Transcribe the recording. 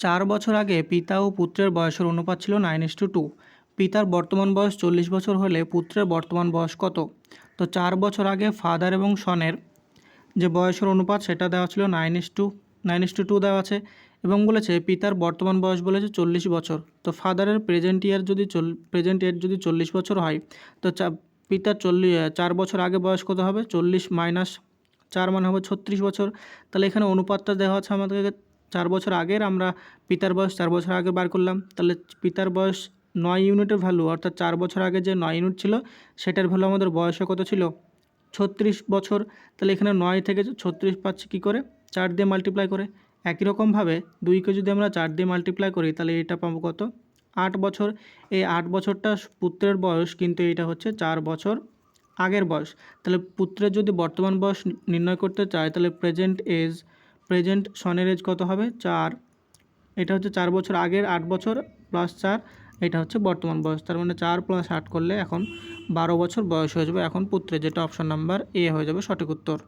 চার বছর আগে পিতা ও পুত্রের বয়সের অনুপাত ছিল নাইন ইস টু টু পিতার বর্তমান বয়স চল্লিশ বছর হলে পুত্রের বর্তমান বয়স কত? তো চার বছর আগে ফাদার এবং সনের যে বয়সের অনুপাত, সেটা দেওয়া ছিল nine is two nine is two two দেওয়া আছে এবং বলেছে পিতার বর্তমান বয়স বলেছে চল্লিশ বছর। তো ফাদারের প্রেজেন্ট ইয়ার যদি চল প্রেজেন্ট ইয়ার যদি চল্লিশ বছর হয়, তো পিতার চল্লিশ চার বছর আগে বয়স কত হবে? চল্লিশ মাইনাস চার মানে হবে ছত্রিশ বছর। তাহলে এখানে অনুপাতটা দেওয়া আছে আমাদেরকে চার বছর আগের আমরা পিতার বয়স চার বছর আগে বার করলাম, তাহলে পিতার বয়স নয় ইউনিটের ভ্যালু অর্থাৎ চার বছর আগে যে নয় ইউনিট ছিল, সেটার ভ্যালু আমাদের বয়সে কত ছিল? ছত্রিশ বছর, তাহলে এখানে নয় থেকে ছত্রিশ পাচ্ছি কী করে? চার দিয়ে মাল্টিপ্লাই করে। একই রকমভাবে দুইকে যদি আমরা চার দিয়ে মাল্টিপ্লাই করি, তাহলে এটা পাবো কত? আট বছর। এই আট বছরটা পুত্রের বয়স, কিন্তু এটা হচ্ছে চার বছর আগের বয়স। তাহলে পুত্রের যদি বর্তমান বয়স নির্ণয় করতে চায়, তাহলে প্রেজেন্ট এজ প্রেজেন্ট সনের এজ কত হবে? চার। এটা হচ্ছে চার বছর আগের, আট বছর প্লাস চার। এটা হচ্ছে বর্তমান বয়স। তার মানে চার প্লাস আট করলে এখন বারো বছর বয়স হয়ে যাবে। এখন পুত্রের যেটা অপশন নাম্বার এ হয়ে যাবে সঠিক উত্তর।